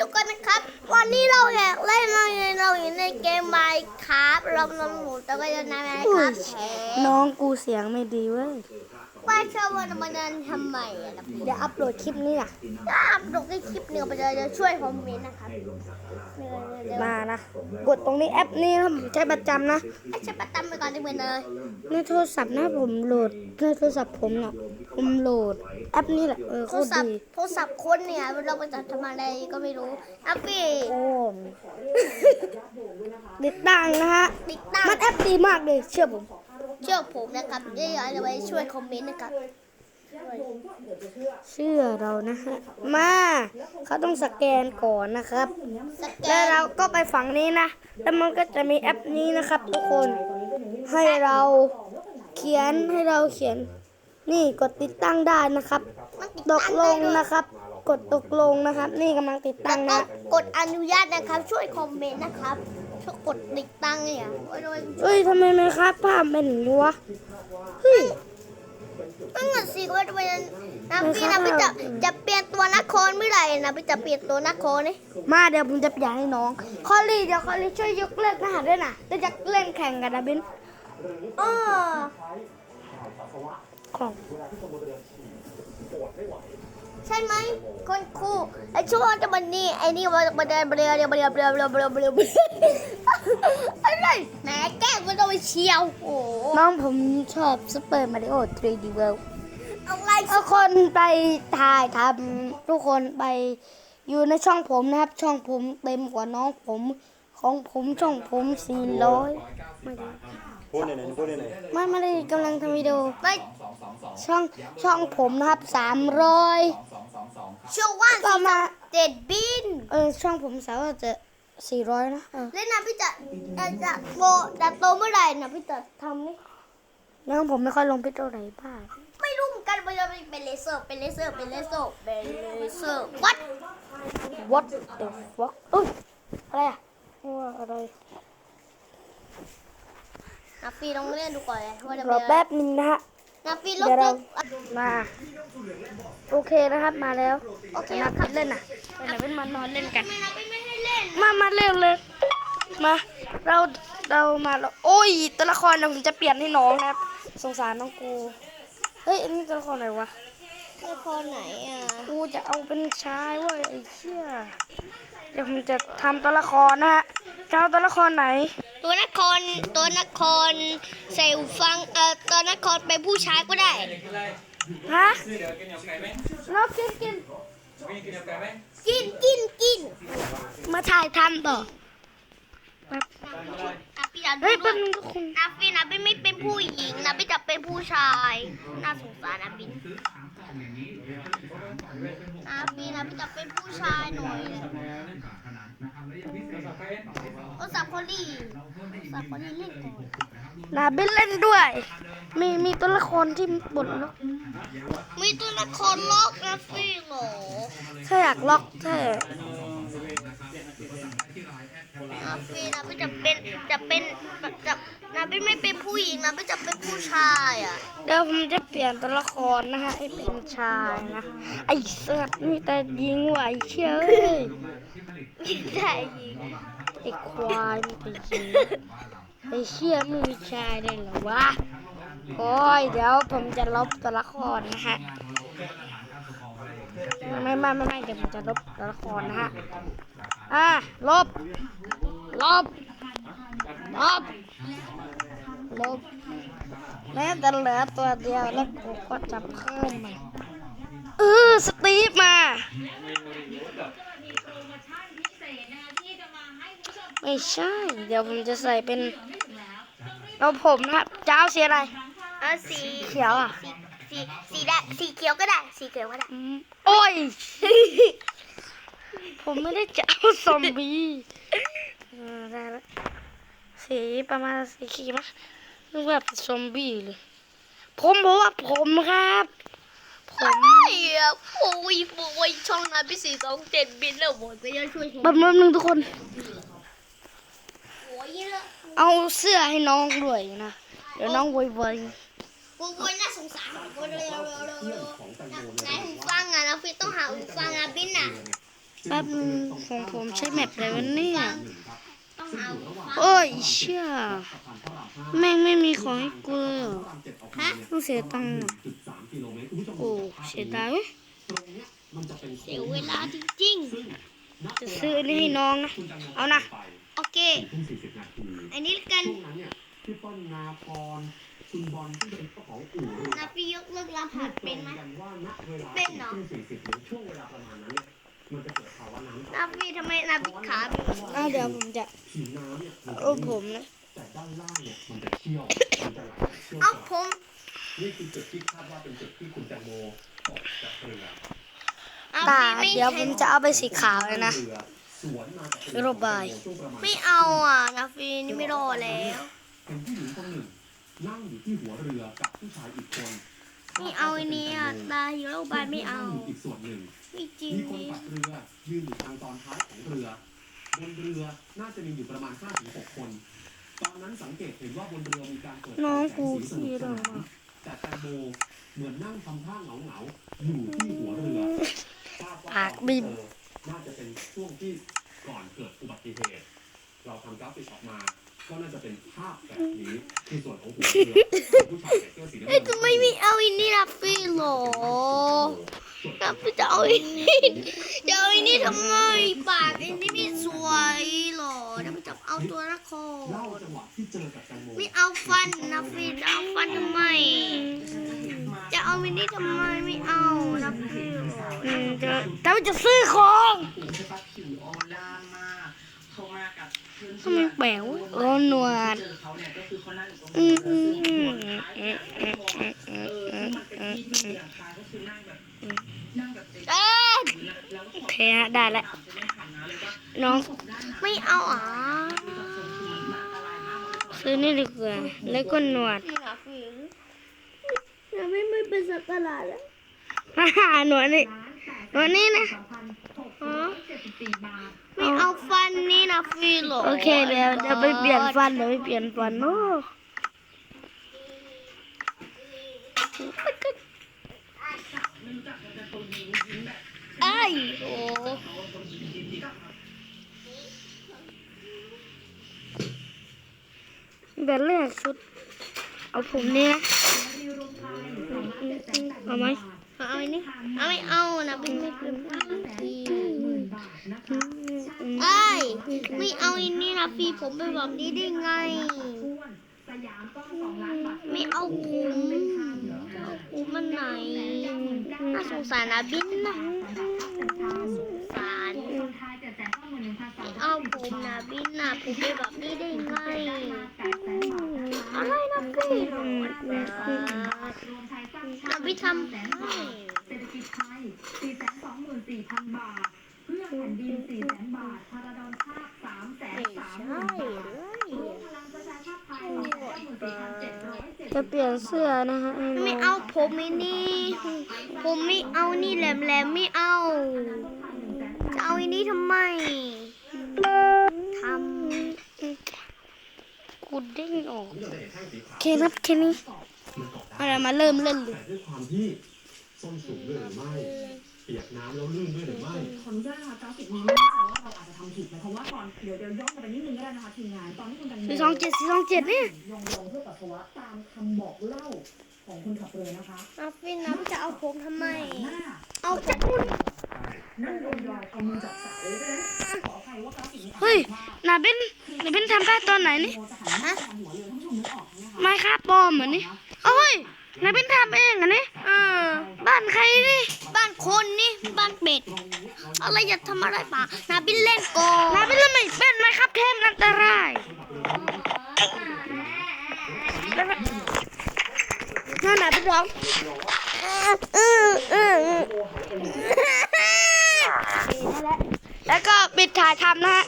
ทุกคนนะครับ วันนี้เราอยากเล่นเราเราอยู่ในเกมไมค์ครับเราเราหมุนแต่ก็จะนายครับแฉน้องกูเสียงไม่ดีเว้ยว่าชอบวันมันนั้นทำไมอะนะเดี๋ยวอัพโหลดคลิปนี้อะถ้าอัพลงในคลิปหนึ่งมันจะจะช่วยคอมเมนต์นะครับเดี๋ยว มานะ กดตรงนี้แอปนี้นะผมใช้ประจำนะไอ้ใช้ประตำไปก่อนได้ไหมเนยในโทรศัพท์นะผมโหลดในโทรศัพท์ผมเนี่ยผมโหลดแอปนี้แหละเออโทโครตรศัพดีท์โทรศัพท์คนเนี่ยเราไปจัดทำอะไรก็ไม่รู้อะพี่โอ้มติดตั้งนะฮะ ติดตั้งมันแอปดีมากเลยเชื่อผม เชื่อผมนะครับเดี๋ยวจะไปช่วยคอมเมนต์นะครับ เชื่อเรานะฮะมาเขาต้องสแกนก่อนนะครับสแกแล้วนเราก็ไปฝั่งนี้นะ แล้วมันก็จะมีแอปนี้นะครับ ทุกคนให้เราเขียนให้เราเขียน นี่กดติดตั้งได้นะครับมันติดตตั้กงลได้งด้วยนะครับ กดตกลงนะครับ นี่กำลังติดแล้ตั้วงก็นะกดอนุญาตนะครับ ช่วยคอมเมนต์นะครับช่วยกดติดตั้งเนี่ยโอ้ยโอ้ยเอ้ยทำไมไหมครับภาพเป็นอย่างนี้วะเฮ้ย นั่นน่ะสิก็จะเป็นนะพี่นะพี่จะจะเปลี่ยนตัวนครเมื่อไหร่นะพี่จะเปลี่ยนตัวนครนี่มาเดี๋ยวผมจะเปลี่ยนให้น้องคอลลี่เดี๋ยวคอลลี่ช่วยยกเลิกรหัสด้วยนะจะจะเล่นแข่งกันนะบินอ๋อของใช่ไหมคนครูไอ้ช่วงจะมันนี่ไอ้นี่มันมันเดินเบลเบลเบลเบลเบลเบล เบลเบลอะไรแหมแกล้งมันต้องไปเชียวโอ้โหน้องผมชอบซูเปอร์มาริโอ 3D World อะไรทุกคนไปถ่ายทำทุกคนไปอยู่ในช่องผมนะครับ ช่องผมเต็มกว่าน้องผม ของผมช่องผมสี่ร้อยไม่ได้พูดไหนๆพูดไหนไม่ไม่ได้กำลังทำวิดีโอไม่ช่องช่องผมนะครับสามร้อยเชื่อว่าก็มาเจ็ดบินเออช่องผมสาวจะ สี่ร้อยนะเออแล้วนะพี่จะจะจะโตจะโตเมื่อไหร่นะพี่จะทำนี่น้องผมไม่ค่อยลงพิโตไหนบ้างไม่รู้เหมือนกันว่าจะเป็นเลเซอร์เป็นเลเซอร์เป็นเลเซอร์เป็นเลเซอร์วัด what the fuck เอ้ยอะไรอะว่าอะไรนะพี่ลองเล่นดูก่อนเลยว่าจะรเป็อนแป๊บนึงนะฮะนะพี่ลบเดี๋ยวเราลบมาโอเคนะครับมาแล้วโอเคนันะดครับเล่นอะเดี๋ยวเป็นมานอนเล่นกันไม่นะพี่ไม่ให้เล่นมามาเร็วเลยมาเราเรามาแล้วโอ้ยตัวละครเดี๋ยวผมจะเปลี่ยนให้น้องนะครับ สงสารน้องกูเฮ้ยอันนี้ตัวละครไหนวะละครไหนอะกูจะเอาเป็นชายเว้ยไอ้เชี่ยเดี๋ยวผมจะทำตัวละครนะฮะจะเอาตัวละครไหน ตัวนครตัวนครใส่หูฟังเอ่อตัวนครเป็นผู้ชายก็ได้ฮะเรากิ นกินกินกินกิน มาถ่ายทำต่อแป๊บนะพี่จะดูเฮ้ยด้แป๊วบยนึงทุกคนนะพี่นะพี่ไม่เป็นผู้หญิงนะพี่จะเป็นผู้ชาย น่าสงสารนะพี่นะพี่นะพี่จะเป็นผู้ชายหน่อยโอ้สับคนดีสับคนดีเล่นก่อนนาเบนเล่นด้วย มีมีตัวละครที่บทล็อก มีตัวละครล็อกนะพี่เหรอถ้าอยากล็อกถ้านะพี่นะพี่จะเป็นจะเป็นจะนะพี่ไม่เป็นผู้หญิงนะพี่จะเป็นผู้ชายอะ เดี๋ยวผมจะเปลี่ยนตัวละครนะฮะให้เป็นชายนะไอ้สัตว์มีแต่ยิงไหวเชื่อเอ้ยใช่หญิงไอ้ควายมีแต่ยิงไอ้เชี่ยไม่มีชายเลยเหรอวะ โอ้ยเดี๋ยวผมจะลบตัวละครนะฮะไม่ไม่ไม่ไม่เดี๋ยวผมจะลบตัวละครนะฮะอะลบ ลบ ลบ ลบแม้แต่เหลือตัวเดียวแล้วกูก็จะเพิ่มมันเออสตีฟมา ไม่ใช่ เดี๋ยวผมจะใส่เป็นเอาผมนะครับจะเสียอะไร ออสีเขียวอะสีสีแดงสีเขียวก็ได้ สีเขียวก็ได้ อืมโอ้ย ผมไม่ได้จะเอาซอมบี้เออได้แล้วสีประมาณสีขีมั้ยนึกว่าเป็นซอมบี้เลย ผมบอกว่าผมครับ ผมไอ้อะโอ้ยโอ้ยช่องนั้นพี่สี่สองเจ็ดบินแล้วหมดก็ยังช่วยผมแป๊บนึงทุกคน โอ้ยแล้วเอาเสื้อให้น้องด้วยนะ เดี๋ยวน้องโวยวาย โอ้ยน่าสงสารโอ้ยเร็วเร็วไหนหูฟังอะนะพี่ต้องหาหูฟังอะบินอะแป๊บนึงของผมใช้แมปอะไรวะเนี่ยต้โอ้ยเชี่ยแม่งไม่มีของให้กูเลยฮะต้องเสียตังค์โอ้เสียดายเสียเวลาจริงๆจะซื้อนนี้ให้น้องนะ เอานะ โอเค อันนี้กันพี่ปิ้ลนาพร คุณบอลที่เป็นเจ้าของอู่เรือนาพี่ยกเลิกรหัสเป็นไหมกันว่าณเวลาเป็นเหรอสี่สิบหรือช่วงเวลาประมาณนั้นเนี่ยมันจะเกิดภาวะน้ำนาพี่ทำไมนาพี่ขาเป็นแบบนี้อะเดี๋ยวผมจะผิวน้ำเนี่ยมันจะเอาผมนะแต่ด้านล่างเนี่ยมันจะเชี่ยวมันจะไหลเชี่ยวเอากผว่ามนี่คือจุดที่คาดว่าเป็นจุดที่คุณแตงโมออกจากเรือเอาตาพี่ไม่เดี๋ยวผมจะเอาไปสีขาวเลยนะเรือสวนมาจากเรือระบายช่วงประมาณไม่เอาอะนาพี่นี่ไม่รอแล้วเป็นผู้หญิงคนหนึ่ง นั่งอยู่ที่หัวเรือกับผู้ชายอีกคนไม่เอาอันนี้อะตาฮีโร่บายไม่เอาอีกส่วนหนึ่งไม่จริงมีคนนี่ปัดเรือยืนอยู่ทางตอนท้ายของเรือบนเรือน่าจะมีอยู่ประมาณ5ถึง6คน ตอนนั้นสังเกตเห็นว่าบนเรือมีการเปิดน้องแสกูงสีสนุขี้กสเรื่องนานมากแต่แตงโมเหมือนนั่งทำท่าเหงาเหงาๆอยู่ที่หัวเรือคาดว่าปากบินเออน่าจะเป็นช่วงที่ก่อนเกิดอุบัติเหตุ เราทำกราฟิกออกมา ก็น่าจะเป็นภาพแบบนี้ที่ส่วนของหัวเรือผู้ชายใส่เสื้อสีน้ำเงิเอ้ยนทำไมไม่เอาอันนี้นาพี่หรอนาพี่จะเอาอันนี้จะเอาอันนี้ทำไมปากอันนี้ไม่สวยหรอนาพี่จะเอาตัวละคเล่ารจังหวะที่เจอกับแตงโมไม่เอาฟันนะพี่จะเอาฟันทำไม จะเอามินิทำไมไม่เอานะพี่อืมจะแต่ว่าจะซื้อของ ทำไมแปลวะโอ้หนวดเจอเขาเนี่ยก็คือเขานั่งอยู่ตรงอืนี้มแล้วอืมอืมอืมเออือมอืมอืมเป็นที่ที่มีหลังคาก็คืออโอเคฮะได้แล้วน้องไม่เอาอะคือแบบทรงคือมันอันตรายมากเลยซื้อนี่ดีกว่าแล้วก็หนวดนี่นะพี่นะไม่ไม่เป็นสักกะลาแล้วฮ่าฮ่าหนวดนี่หนวดนี่นะ ไม่เอาฟันนี่นะพี่หรอโอเคเดี๋ยวเดี๋ยวไปเปลี่ยนฟันเดี๋ยวไปเปลี่ยนฟันโอ้ไอ้ยโอ้แบบแรกชุด เอาผมนี่นะเอาไหม เอาอันนี้เอาไม่เอานะพี่ไม่เป็นพี่ไอ้ยไม่เอาอันนี้นะพี่ผมเป็นแบบนี้ได้ไง ไม่เอาผมผมมันไหนน่าสงสารนะบินนะน่าสงสารไม่เอาผมนะบินนะผมเป็นแบบนี้ได้ไงอะไรนะพี่ นะพี่ทำให้เศรษฐกิจไทย424,000 บาท เพื่อแผ่นดิน400,000บาทพาราดอนภาคไม่ใช่330,000เลบาทยพลังประชาชาติไทย54,770จะเปลี่ยนเสื้อนะฮะให้น้ไม่องเอาผมไม่นี่ ผมไม่เอานี่แหลมแหลมๆไม่เอา จะเอาอันนี้ทำไมทกูเด้งออกนี่เราจะเห็นแท่งสีขาวโอเคครับแค่นี้มัน เกาะเอาได้ละมาเริ่มเล่นเลยแต่ด้วยความที่ส้นสูงด้วยหรือไม่ เปียกน้ำแล้วลื่นด้วยหรือไม่ ขออนุญาตนะคะกราฟิกนี้ไม่แน่ใจว่าเราอาจจะทำผิดนะเพราะว่าก่อนเดี๋ยวเดี๋ยวย้อนกลับไปนิดนึงก็ได้นะคะทีมงานตอนที่คุณแตงโมสี่สองเจ็ดสี่สองเจ็ดเนี่ยลงลงเพื่อปัสสาวะตามคำบอกเล่าของคนขับเรือนะคะำน้ำฟินน้ำจะเอาผมทำไม หน้าเอาผมนั่งโดนยายเอามือจับสายเลยนะขออภัยว่ากราฟิกนี้อาจจะเฮ้ยพลาด นาเบนนาเบนทำได้ตอนไหนนี่โมจะหันหน้าไปทางหัวเรือท่านผู้ชมนึกออกไหมคะไม้ค่าปลอมเหมือนนี่ เอ้ยนาเบนทำเองอันนี้เออ บ้านใครนี่ บ้านคนนี่ บ้านเป็ด อะไรอย่าทำอะไรป่านาบินเล่นโกนาเบนทำไมเป็นไหมครับเทมอันตรายนั่นนาเป็นร้องแล้วก็ปิดถ่ายทำนะฮะ